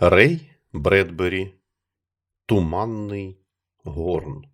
Рей Бредбері Туманний горн.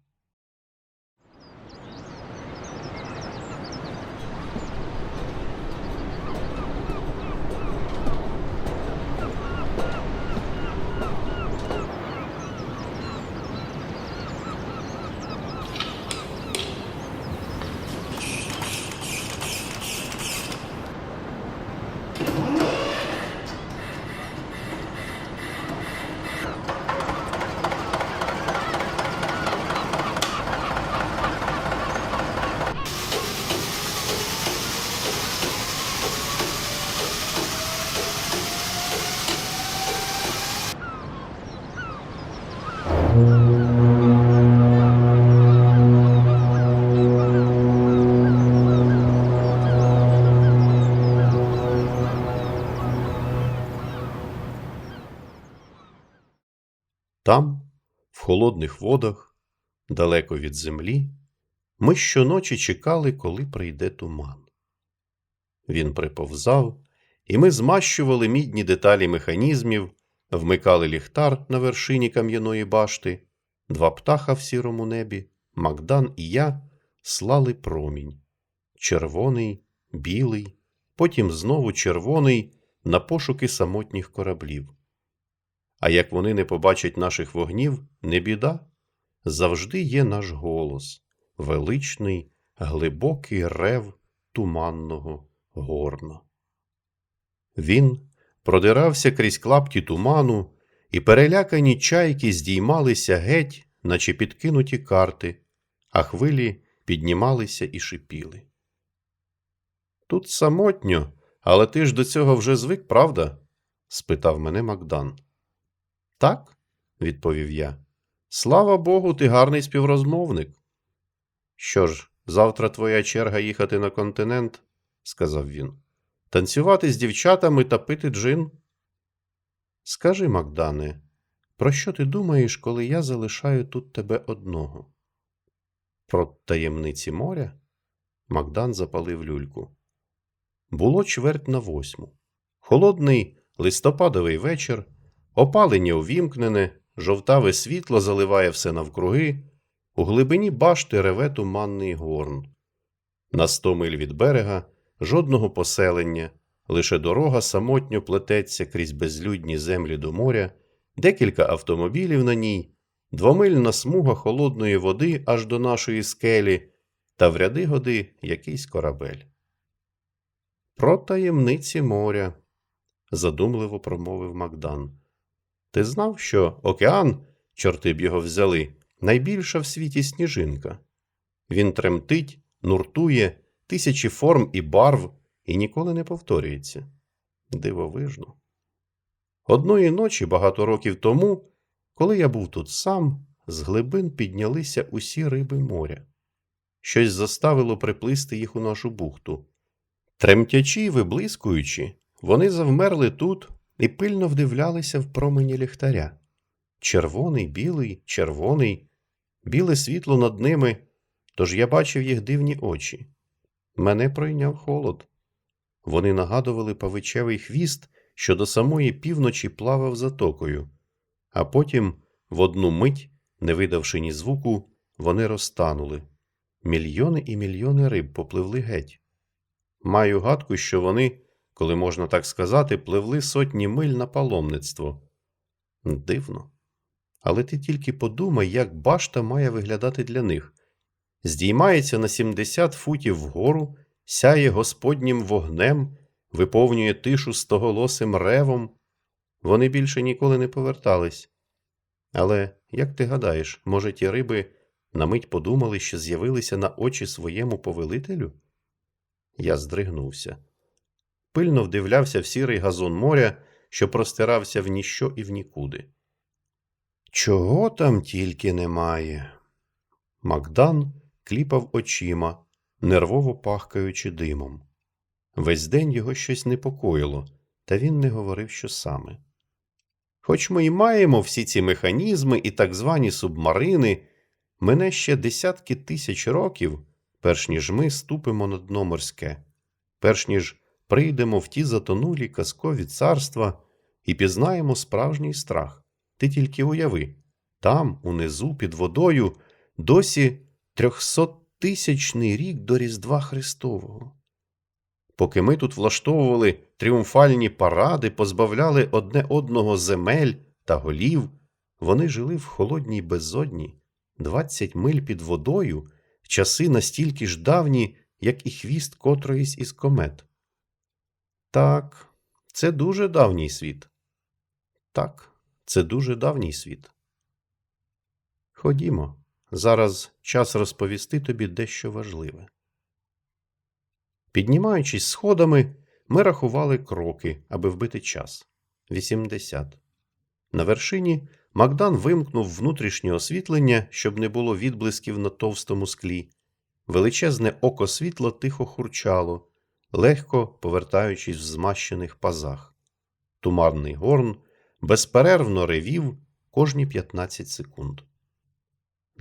Там, в холодних водах, далеко від землі, ми щоночі чекали, коли прийде туман. Він приповзав, і ми змащували мідні деталі механізмів, вмикали ліхтар на вершині кам'яної башти, два птаха в сірому небі, Макдан і я слали промінь. Червоний, білий, потім знову червоний на пошуки самотніх кораблів. А як вони не побачать наших вогнів, не біда. Завжди є наш голос, величний, глибокий рев туманного горна. Він продирався крізь клапті туману, і перелякані чайки здіймалися геть, наче підкинуті карти, а хвилі піднімалися і шипіли. Тут самотньо, але ти ж до цього вже звик, правда? спитав мене Макдан. Так, відповів я. Слава Богу, ти гарний співрозмовник. Що ж, завтра твоя черга їхати на континент, сказав він, танцювати з дівчатами та пити джин. Скажи, Макдане, про що ти думаєш, коли я залишаю тут тебе одного? Про таємниці моря? Макдан запалив люльку. Було чверть на восьму. Холодний листопадовий вечір. Опалення увімкнене, жовтаве світло заливає все навкруги, у глибині башти реве туманний горн. На сто миль від берега жодного поселення, лише дорога самотньо плететься крізь безлюдні землі до моря, декілька автомобілів на ній, двомильна смуга холодної води аж до нашої скелі, та в ряди годи якийсь корабель. Про таємниці моря, задумливо промовив Макдан. Ти знав, що океан, чорти б його взяли, найбільша в світі сніжинка. Він тремтить, нуртує, тисячі форм і барв і ніколи не повторюється. Дивовижно. Одної ночі, багато років тому, коли я був тут сам, з глибин піднялися усі риби моря. Щось заставило приплисти їх у нашу бухту. Тремтячи й виблискуючи, вони завмерли тут і пильно вдивлялися в промені ліхтаря. Червоний, білий, червоний, біле світло над ними, тож я бачив їх дивні очі. Мене пройняв холод. Вони нагадували павичевий хвіст, що до самої півночі плавав затокою, а потім, в одну мить, не видавши ні звуку, вони розтанули. Мільйони і мільйони риб попливли геть. Маю гадку, що вони коли можна так сказати, пливли сотні миль на паломництво. Дивно. Але ти тільки подумай, як башта має виглядати для них. Здіймається на 70 футів вгору, сяє господнім вогнем, виповнює тишу стоголосим ревом. Вони більше ніколи не повертались. Але, як ти гадаєш, може, ті риби на мить подумали, що з'явилися на очі своєму повелителю? Я здригнувся пильно вдивлявся в сірий газон моря, що простирався в ніщо і в нікуди. Чого там тільки немає? Макдан кліпав очима, нервово пахкаючи димом. Весь день його щось непокоїло, та він не говорив, що саме. Хоч ми й маємо всі ці механізми і так звані субмарини, мене ще десятки тисяч років, перш ніж ми ступимо на дно морське, перш ніж прийдемо в ті затонулі казкові царства, і пізнаємо справжній страх. Ти тільки уяви, там, унизу, під водою, досі трьохсоттисячний рік до Різдва Христового. Поки ми тут влаштовували тріумфальні паради, позбавляли одне одного земель та голів, вони жили в холодній безодні, двадцять миль під водою, часи настільки ж давні, як і хвіст котроїсь із комет. Так, це дуже давній світ. Так, це дуже давній світ. Ходімо, зараз час розповісти тобі дещо важливе. Піднімаючись сходами, ми рахували кроки, аби вбити час 80. На вершині Макдан вимкнув внутрішнє освітлення, щоб не було відблисків на товстому склі. Величезне око світла тихо хурчало, легко повертаючись в змащених пазах. Туманний горн безперервно ревів кожні 15 секунд.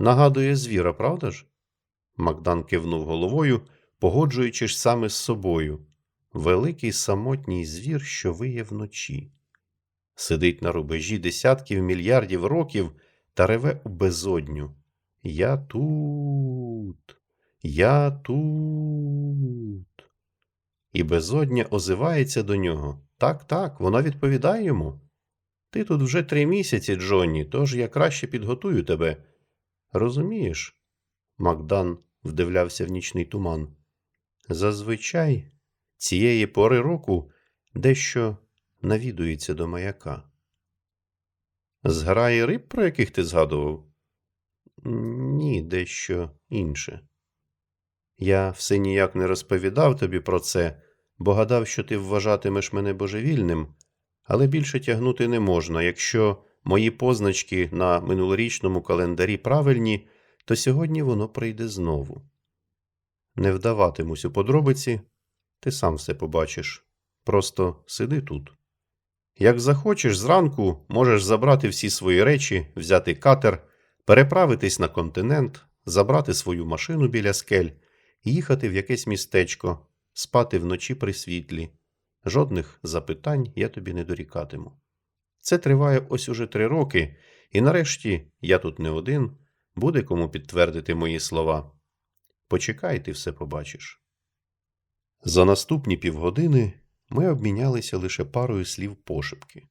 Нагадує звіра, правда ж? Макдан кивнув головою, погоджуючись саме з собою. Великий самотній звір, що виє вночі. Сидить на рубежі десятків мільярдів років та реве у безодню. Я тут, я тут. І безодня озивається до нього. Так, так, вона відповідає йому. Ти тут вже три місяці, Джонні, тож я краще підготую тебе. Розумієш? Макдан вдивлявся в нічний туман. Зазвичай цієї пори року дещо навідується до маяка. Зграї риб, про яких ти згадував? Ні, дещо інше. Я все ніяк не розповідав тобі про це, бо гадав, що ти вважатимеш мене божевільним, але більше тягнути не можна. Якщо мої позначки на минулорічному календарі правильні, то сьогодні воно прийде знову. Не вдаватимусь у подробиці, ти сам все побачиш. Просто сиди тут. Як захочеш зранку, можеш забрати всі свої речі, взяти катер, переправитись на континент, забрати свою машину біля скель їхати в якесь містечко, спати вночі при світлі. Жодних запитань я тобі не дорікатиму. Це триває ось уже три роки, і нарешті я тут не один, буде кому підтвердити мої слова. Почекай, ти все побачиш. За наступні півгодини ми обмінялися лише парою слів пошепки.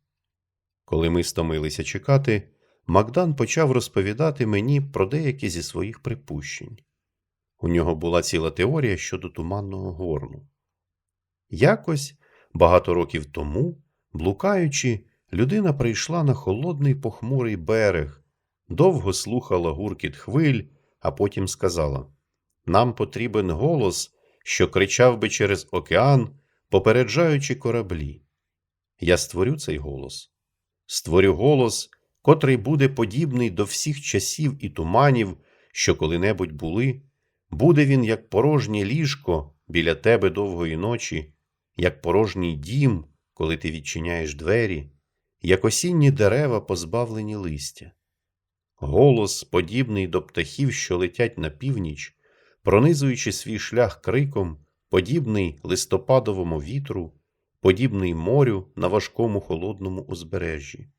Коли ми стомилися чекати, Макдан почав розповідати мені про деякі зі своїх припущень. У нього була ціла теорія щодо туманного горну. Якось, багато років тому, блукаючи, людина прийшла на холодний похмурий берег, довго слухала гуркіт хвиль, а потім сказала Нам потрібен голос, що кричав би через океан, попереджаючи кораблі. Я створю цей голос. Створю голос, котрий буде подібний до всіх часів і туманів, що коли-небудь були. Буде він, як порожнє ліжко біля тебе довгої ночі, як порожній дім, коли ти відчиняєш двері, як осінні дерева, позбавлені листя. Голос, подібний до птахів, що летять на північ, пронизуючи свій шлях криком, подібний листопадовому вітру, подібний морю на важкому холодному узбережжі.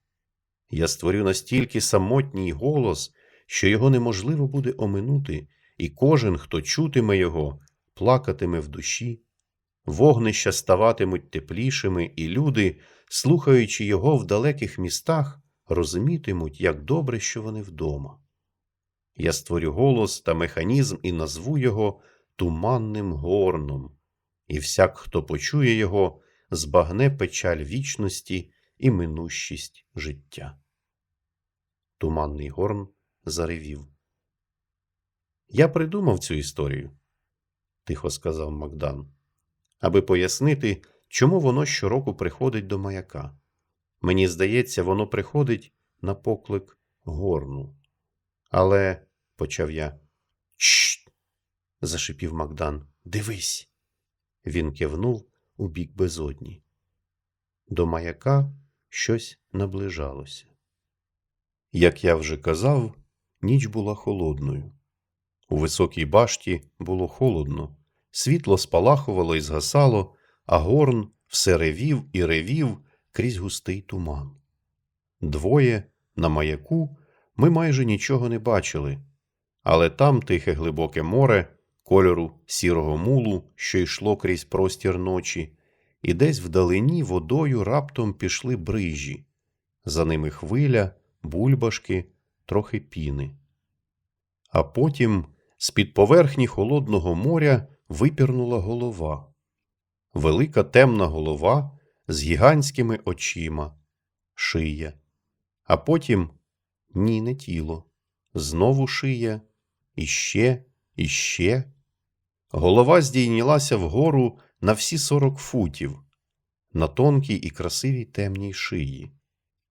Я створю настільки самотній голос, що його неможливо буде оминути, і кожен, хто чутиме його, плакатиме в душі, вогнища ставатимуть теплішими, і люди, слухаючи його в далеких містах, розумітимуть, як добре, що вони вдома. Я створю голос та механізм і назву його туманним горном, і всяк, хто почує його, збагне печаль вічності і минущість життя. Туманний горн заревів. Я придумав цю історію, тихо сказав Макдан, аби пояснити, чому воно щороку приходить до маяка. Мені здається, воно приходить на поклик горну. Але, почав я. Чшт. зашипів Макдан. Дивись. Він кивнув у бік безодні. До маяка щось наближалося. Як я вже казав, ніч була холодною. У високій башті було холодно, світло спалахувало і згасало, а горн все ревів і ревів, крізь густий туман. Двоє на маяку ми майже нічого не бачили, але там тихе глибоке море кольору сірого мулу, що йшло крізь простір ночі, і десь вдалині водою раптом пішли брижі, за ними хвиля, бульбашки, трохи піни. А потім з-під поверхні холодного моря випірнула голова. Велика темна голова з гігантськими очима, шия, а потім ні, не тіло, знову шия, іще, іще. Голова здійнялася вгору на всі сорок футів, на тонкій і красивій темній шиї.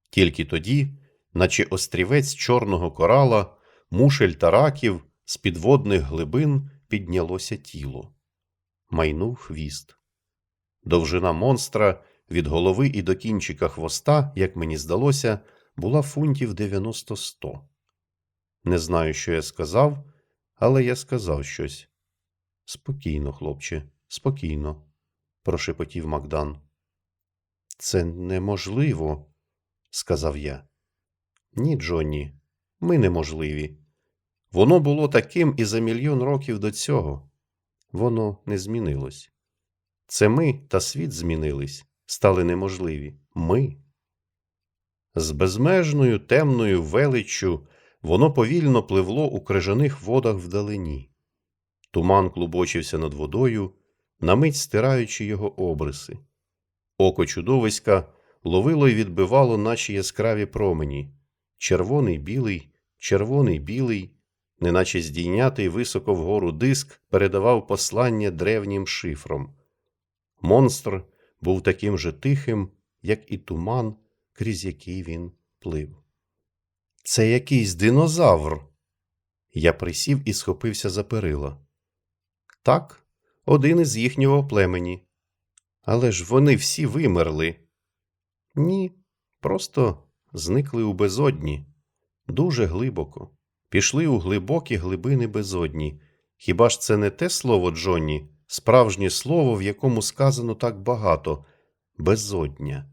Тільки тоді, наче острівець чорного корала, мушель та раків з підводних глибин піднялося тіло. Майнув хвіст. Довжина монстра від голови і до кінчика хвоста, як мені здалося, була фунтів 90-100. Не знаю, що я сказав, але я сказав щось. Спокійно, хлопче, спокійно, прошепотів Макдан. Це неможливо, сказав я. Ні, Джонні, ми неможливі. Воно було таким і за мільйон років до цього. Воно не змінилось. Це ми та світ змінились, стали неможливі. Ми. З безмежною темною величчю воно повільно пливло у крижаних водах вдалині. Туман клубочився над водою, на мить стираючи його обриси. Око чудовиська ловило й відбивало наші яскраві промені червоний білий, червоний білий, неначе здійнятий високо вгору диск передавав послання древнім шифром. Монстр був таким же тихим, як і туман, крізь який він плив. Це якийсь динозавр. Я присів і схопився за перила. Так, один із їхнього племені. Але ж вони всі вимерли. Ні, просто зникли у безодні, дуже глибоко, пішли у глибокі глибини безодні. Хіба ж це не те слово, Джонні, справжнє слово, в якому сказано так багато безодня?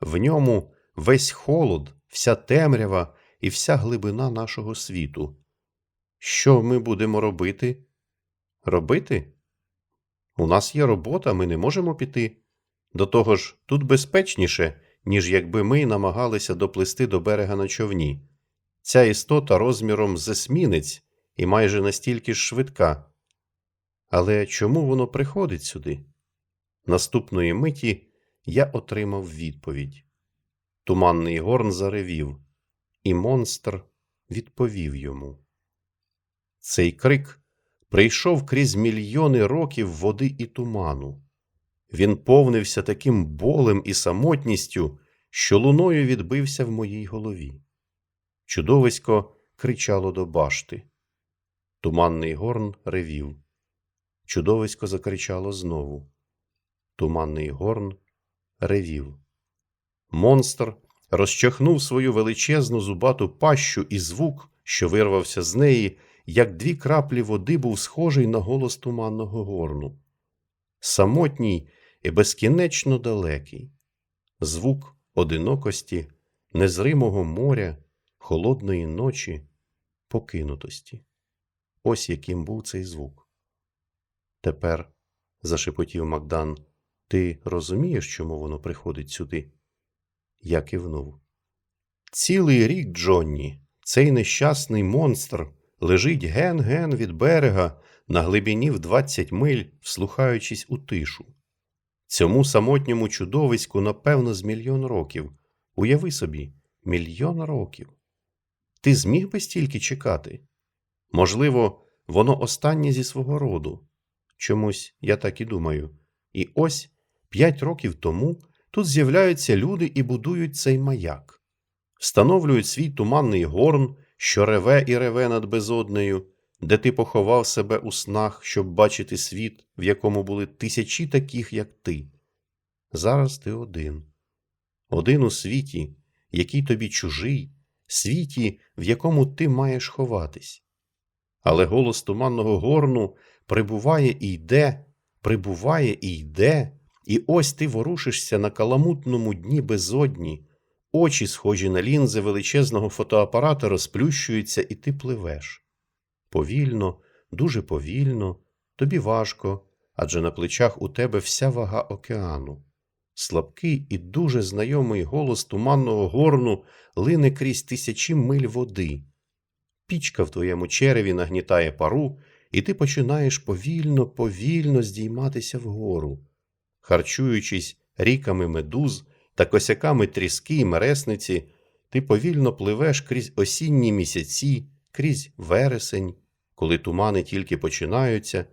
В ньому весь холод, вся темрява і вся глибина нашого світу. Що ми будемо робити? Робити? У нас є робота, ми не можемо піти. До того ж, тут безпечніше, ніж якби ми намагалися доплисти до берега на човні. Ця істота розміром з есмінець і майже настільки ж швидка. Але чому воно приходить сюди? Наступної миті я отримав відповідь. Туманний горн заревів, і монстр відповів йому. Цей крик прийшов крізь мільйони років води і туману. Він повнився таким болем і самотністю, що луною відбився в моїй голові. Чудовисько кричало до башти. Туманний горн ревів. Чудовисько закричало знову. Туманний горн ревів. Монстр розчахнув свою величезну зубату пащу, і звук, що вирвався з неї, як дві краплі води, був схожий на голос туманного горну. Самотній і безкінечно далекий, звук одинокості, незримого моря, холодної ночі, покинутості. Ось яким був цей звук. Тепер, зашепотів Макдан, ти розумієш, чому воно приходить сюди? Я кивнув. Цілий рік, Джонні, цей нещасний монстр лежить ген-ген від берега на глибині в двадцять миль, вслухаючись у тишу. Цьому самотньому чудовиську, напевно, з мільйон років. Уяви собі, мільйон років. Ти зміг би стільки чекати? Можливо, воно останнє зі свого роду. Чомусь я так і думаю. І ось п'ять років тому тут з'являються люди і будують цей маяк, встановлюють свій туманний горн, що реве і реве над безоднею, де ти поховав себе у снах, щоб бачити світ, в якому були тисячі таких, як ти. Зараз ти один. Один у світі, який тобі чужий, світі, в якому ти маєш ховатись. Але голос туманного горну прибуває і йде, прибуває і йде, І ось ти ворушишся на каламутному дні безодні, очі, схожі на лінзи величезного фотоапарата, розплющуються, і ти пливеш. Повільно, дуже повільно, тобі важко, адже на плечах у тебе вся вага океану. Слабкий і дуже знайомий голос туманного горну лине крізь тисячі миль води. Пічка в твоєму череві нагнітає пару, і ти починаєш повільно, повільно здійматися вгору, харчуючись ріками медуз та косяками тріски й мересниці, ти повільно пливеш крізь осінні місяці, крізь вересень, коли тумани тільки починаються,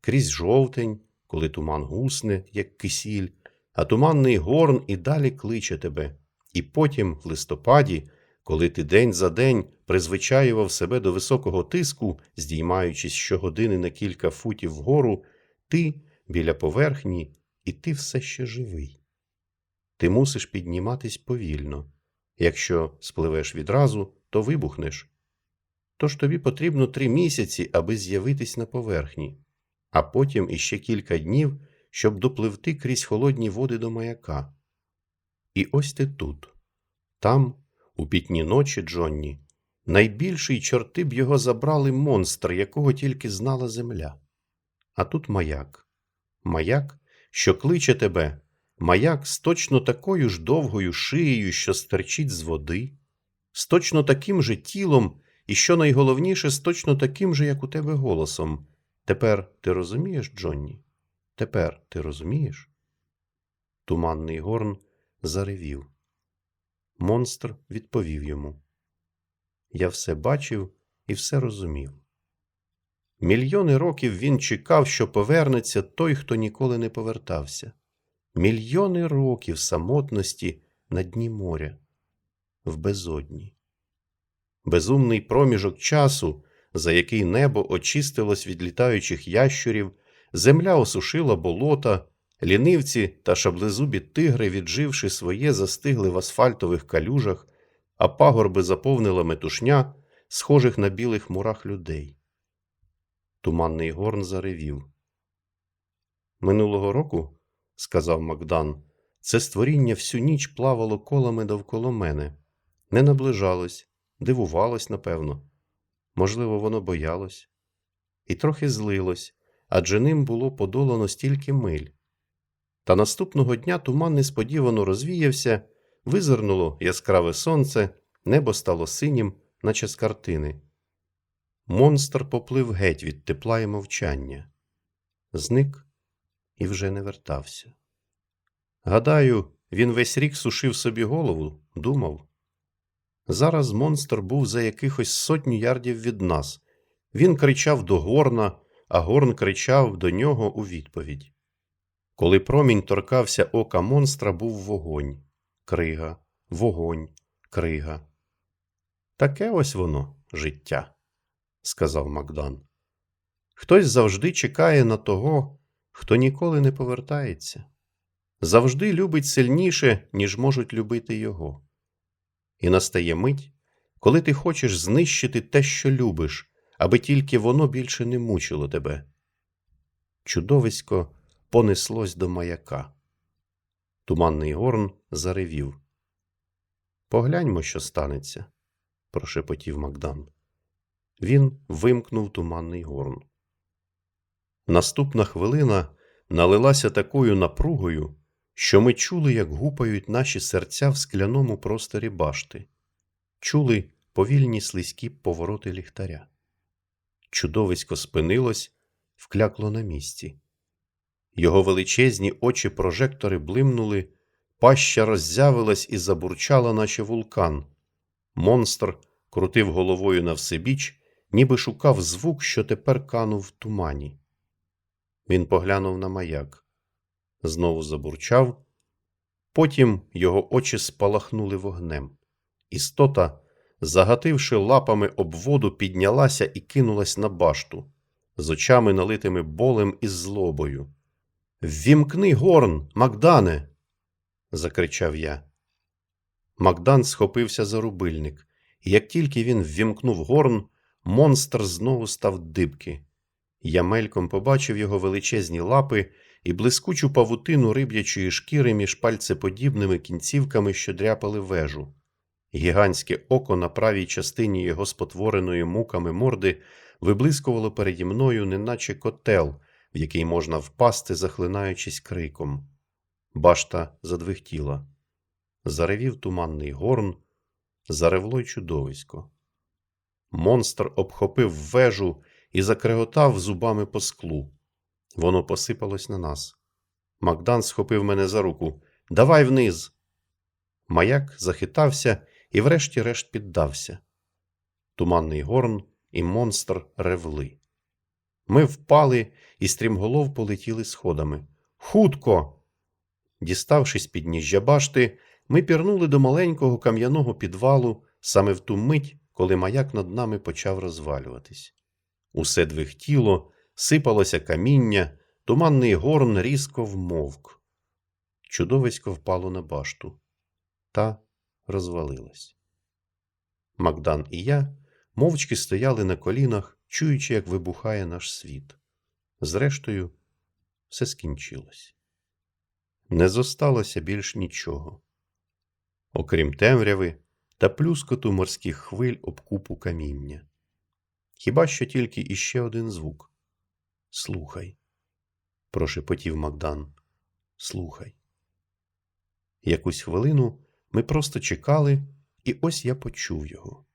крізь жовтень, коли туман гусне, як кисіль, а туманний горн і далі кличе тебе, і потім, в листопаді, коли ти день за день призвичаював себе до високого тиску, здіймаючись щогодини на кілька футів вгору, ти біля поверхні, і ти все ще живий. Ти мусиш підніматись повільно. Якщо спливеш відразу, то вибухнеш. Тож тобі потрібно три місяці, аби з'явитись на поверхні, а потім іще кілька днів, щоб допливти крізь холодні води до маяка. І ось ти тут, там, у пітні ночі, Джонні, найбільший чорти б його забрали монстр, якого тільки знала земля. А тут маяк. Маяк, що кличе тебе, маяк з точно такою ж довгою шиєю, що стерчить з води, з точно таким же тілом, і що найголовніше, з точно таким же, як у тебе голосом. Тепер ти розумієш, Джонні? Тепер ти розумієш? Туманний горн заревів. Монстр відповів йому. Я все бачив і все розумів. Мільйони років він чекав, що повернеться той, хто ніколи не повертався. Мільйони років самотності на дні моря, в безодні. Безумний проміжок часу, за який небо очистилось від літаючих ящурів, земля осушила болота, лінивці та шаблезубі тигри, відживши своє, застигли в асфальтових калюжах, а пагорби заповнила метушня, схожих на білих мурах людей. Туманний горн заревів. Минулого року, сказав Макдан, це створіння всю ніч плавало колами довкола мене, не наближалось, дивувалось, напевно. Можливо, воно боялось, і трохи злилось, адже ним було подолано стільки миль. Та наступного дня туман несподівано розвіявся, визирнуло яскраве сонце, небо стало синім, наче з картини. Монстр поплив геть від тепла і мовчання, зник і вже не вертався. Гадаю, він весь рік сушив собі голову, думав. Зараз монстр був за якихось сотню ярдів від нас. Він кричав до горна, а горн кричав до нього у відповідь. Коли промінь торкався ока монстра, був вогонь, крига, вогонь, крига. Таке ось воно життя, сказав Макдан. Хтось завжди чекає на того, хто ніколи не повертається, завжди любить сильніше, ніж можуть любити його. І настає мить, коли ти хочеш знищити те, що любиш, аби тільки воно більше не мучило тебе. Чудовисько понеслось до маяка. Туманний горн заревів. Погляньмо, що станеться, прошепотів Макдан. Він вимкнув туманний горн. Наступна хвилина налилася такою напругою, що ми чули, як гупають наші серця в скляному просторі башти, чули повільні слизькі повороти ліхтаря. Чудовисько спинилось, вклякло на місці. Його величезні очі прожектори блимнули, паща роззявилась і забурчала, наче вулкан. Монстр крутив головою навсебіч, ніби шукав звук, що тепер канув в тумані. Він поглянув на маяк, знову забурчав, потім його очі спалахнули вогнем. Істота, загативши лапами об воду, піднялася і кинулась на башту, з очами налитими болем і злобою. Ввімкни горн, Макдане. закричав я. Макдан схопився за рубильник, і як тільки він ввімкнув горн, монстр знову став дибки. Я мельком побачив його величезні лапи і блискучу павутину риб'ячої шкіри між пальцеподібними кінцівками, що дряпали вежу. Гігантське око на правій частині його спотвореної муками морди виблискувало переді мною, неначе котел, в який можна впасти, захлинаючись криком. Башта задвихтіла. Заревів туманний горн, заревло й чудовисько. Монстр обхопив вежу і закреготав зубами по склу. Воно посипалось на нас. Макдан схопив мене за руку. Давай вниз. Маяк захитався і врешті-решт піддався. Туманний горн і монстр ревли. Ми впали і стрімголов полетіли сходами. Хутко! Діставшись під ніжжя башти, ми пірнули до маленького кам'яного підвалу саме в ту мить, коли маяк над нами почав розвалюватись. Усе двихтіло, сипалося каміння, туманний горн різко вмовк. Чудовисько впало на башту та розвалилась. Макдан і я мовчки стояли на колінах, чуючи, як вибухає наш світ. Зрештою, все скінчилось. Не зосталося більш нічого, окрім темряви та плюскоту морських хвиль об купу каміння. Хіба що тільки іще один звук. Слухай, прошепотів Макдан. Слухай. Якусь хвилину ми просто чекали, і ось я почув його.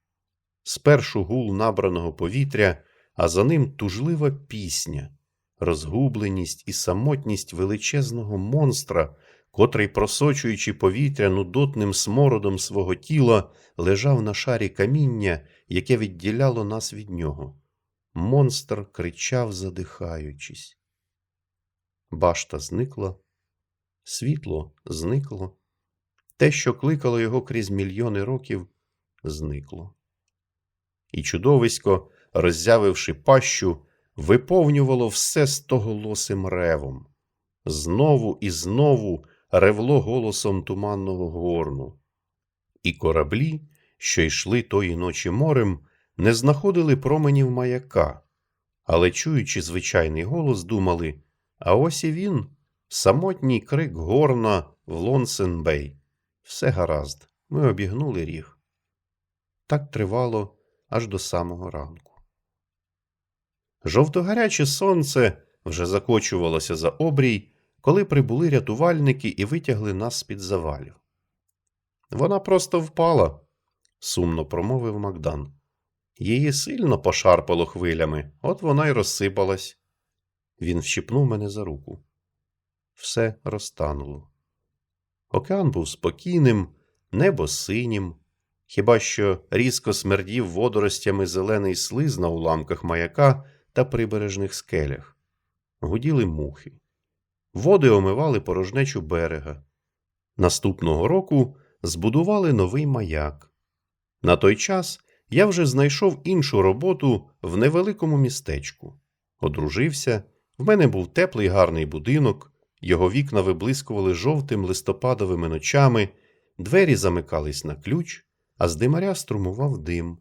Спершу гул набраного повітря, а за ним тужлива пісня, розгубленість і самотність величезного монстра, котрий, просочуючи повітря нудотним смородом свого тіла, лежав на шарі каміння, яке відділяло нас від нього. Монстр кричав, задихаючись. Башта зникла, світло зникло, те, що кликало його крізь мільйони років, зникло. І чудовисько, роззявивши пащу, виповнювало все стоголосим ревом. Знову і знову ревло голосом туманного горну. І кораблі, що йшли тої ночі морем, не знаходили променів маяка, але, чуючи звичайний голос, думали а ось і він, самотній крик горна в Лонсенбей. Все гаразд, ми обігнули ріг. Так тривало аж до самого ранку. Жовтогаряче сонце вже закочувалося за обрій, коли прибули рятувальники і витягли нас з під завалів. Вона просто впала, сумно промовив Макдан. Її сильно пошарпало хвилями, от вона й розсипалась. Він вщипнув мене за руку. Все розтануло. Океан був спокійним, небо синім, хіба що різко смердів водоростями зелений слиз на уламках маяка та прибережних скелях. Гуділи мухи. Води омивали порожнечу берега. Наступного року збудували новий маяк. На той час я вже знайшов іншу роботу в невеликому містечку, одружився. В мене був теплий гарний будинок, його вікна виблискували жовтим листопадовими ночами, двері замикались на ключ, а з димаря струмував дим.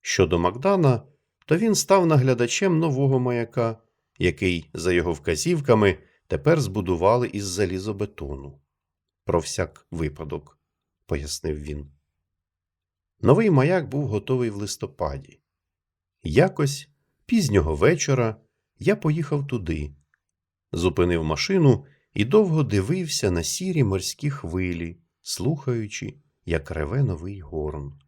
Щодо Макдана, то він став наглядачем нового маяка, який, за його вказівками, тепер збудували із залізобетону. Про всяк випадок, пояснив він. Новий маяк був готовий в листопаді. Якось пізнього вечора я поїхав туди, зупинив машину і довго дивився на сірі морські хвилі, слухаючи, як реве новий горн.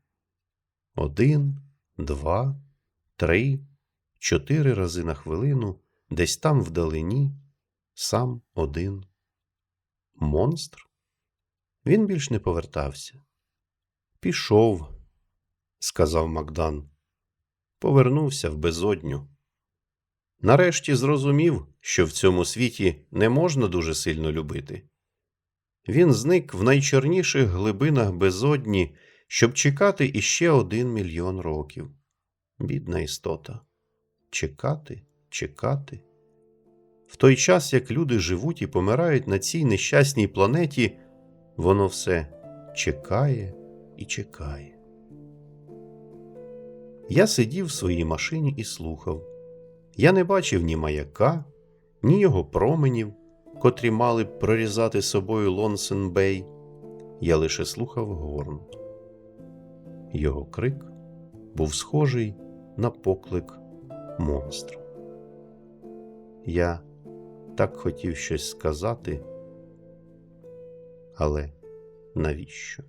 Один, два, три, чотири рази на хвилину, десь там вдалині, сам один. Монстр? Він більш не повертався. Пішов, сказав Макдан. Повернувся в безодню. Нарешті зрозумів, що в цьому світі не можна дуже сильно любити. Він зник в найчорніших глибинах безодні, щоб чекати іще один мільйон років. Бідна істота. Чекати, чекати. В той час, як люди живуть і помирають на цій нещасній планеті, воно все чекає і чекає. Я сидів в своїй машині і слухав. Я не бачив ні маяка, ні його променів, котрі мали б прорізати собою Лонсенбей, я лише слухав горн. Його крик був схожий на поклик монстра. Я так хотів щось сказати, але навіщо?